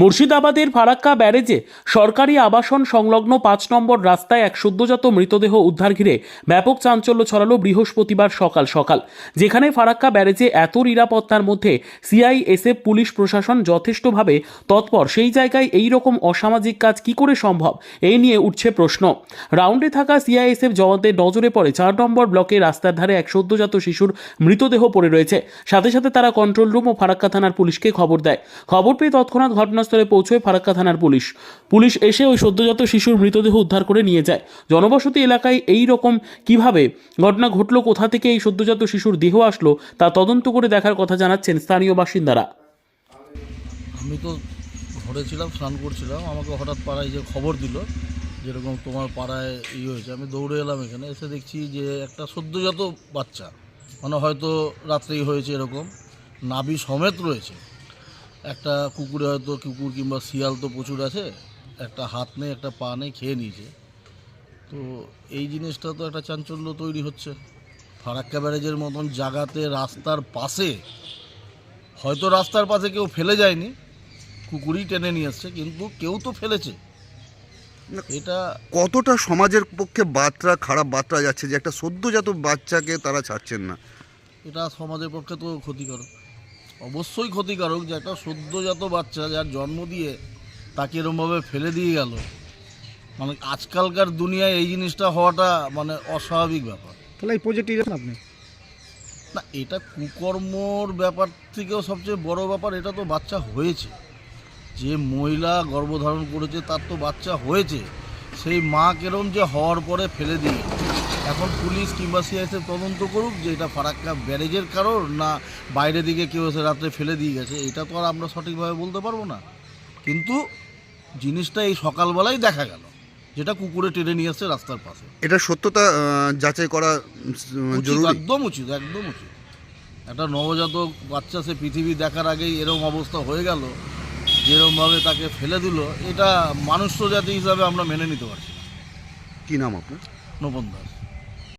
মুর্শিদাবাদের ফারাক্কা ব্যারেজে সরকারি আবাসন সংলগ্ন পাঁচ নম্বর রাস্তায় এক সদ্যজাত মৃতদেহ উদ্ধার ঘিরে ব্যাপক চাঞ্চল্য ছড়ালো বৃহস্পতিবার সকাল সকাল, যেখানে ফারাক্কা ব্যারেজে এত নিরাপত্তার মধ্যে সিআইএসএফ, পুলিশ প্রশাসন যথেষ্টভাবে তৎপর। সেই জায়গায় এই রকম অসামাজিক কাজ কি করে সম্ভব? এই নিয়ে উঠছে প্রশ্ন। রাউন্ডে থাকা সিআইএসএফ জওয়ানদের নজরে পড়ে চার নম্বর ব্লকে রাস্তার ধারে এক সদ্যজাত শিশুর মৃতদেহ পড়ে রয়েছে। সাথে সাথে তারা কন্ট্রোল রুম ও ফারাক্কা থানার পুলিশকে খবর দেয়। খবর পেয়ে তৎক্ষণাৎ ঘটনাস্থলে পৌঁছয় ফারাক্কা থানার পুলিশ। পুলিশ এসে ওই সদ্যজাত শিশুর মৃতদেহ উদ্ধার করে নিয়ে যায়। জনবসতি এলাকায় এই রকম কীভাবে ঘটনা ঘটলো, কোথা থেকে এই সদ্যজাত শিশুর দেহ আসলো, তা তদন্ত করে দেখার কথা জানাচ্ছেন স্থানীয় বাসিন্দারা। আমি তো ঘরে ছিলাম স্নান করছিলাম, আমাকে হঠাৎ পাড়ায় যে খবর দিল, যেরকম তোমার পাড়ায় ইয়ে হয়েছে, আমি দৌড়ে এলাম এখানে, এসে দেখছি যে একটা সদ্যজাত বাচ্চা মানে হয়তো রাত্রেই হয়েছে এরকম, নাভি সমেত রয়েছে। একটা কুকুরে হয়তো কুকুর কিংবা শিয়াল তো প্রচুর আছে একটা হাত নেই একটা পা নেই খেয়ে নিয়েছে। তো এই জিনিসটা তো একটা চাঞ্চল্য তৈরি হচ্ছে। ফারাক্কা ব্যারেজের মতন জায়গাতে রাস্তার পাশে হয়তো রাস্তার পাশে কেউ ফেলে যায়নি কুকুরই টেনে নিয়ে আসছে কিন্তু কেউ তো ফেলেছে। এটা কতটা সমাজের পক্ষে বার্তা খারাপ বার্তা যাচ্ছে যে একটা সদ্যজাত বাচ্চাকে তারা ছাড়ছেন না? এটা সমাজের পক্ষে তো ক্ষতিকারক অবশ্যই ক্ষতিকারক যে একটা সদ্যজাত বাচ্চা যার জন্ম দিয়ে তাকে এরমভাবে ফেলে দিয়ে গেল। মানে আজকালকার দুনিয়ায় এই জিনিসটা হওয়াটা মানে অস্বাভাবিক ব্যাপার। তাহলে এই প্রজেক্টে আপনি। না এটা কুকর্মর ব্যাপার থেকেও সবচেয়ে বড় ব্যাপার এটা তো বাচ্চা হয়েছে। যে মহিলা গর্ভধারণ করেছে তার তো বাচ্চা হয়েছে। সেই মা কেরম যে হওয়ার পরে ফেলে দিয়ে গেছে। এখন পুলিশ কিংবা সিআইএসএফ তদন্ত করুক যে এটা ফারাক্কা ব্যারেজের কারণ না বাইরে দিকে কেউ এসে রাত্রে ফেলে দিয়ে গেছে এটা তো আর আমরা সঠিকভাবে বলতে পারব না। কিন্তু জিনিসটা এই সকালবেলায় দেখা গেল যেটা কুকুরে টেনে নিয়ে আসছে রাস্তার পাশে। এটা সত্যতা যাচাই করা জরুরি? একদম উচিত একদম উচিত। একটা নবজাতক বাচ্চা সে পৃথিবী দেখার আগেই এরকম অবস্থা হয়ে গেল যেরকমভাবে তাকে ফেলে দিল এটা মানুষ জাতি হিসাবে আমরা মেনে নিতে পারছি না। কি নাম আপনার? নবন দাস।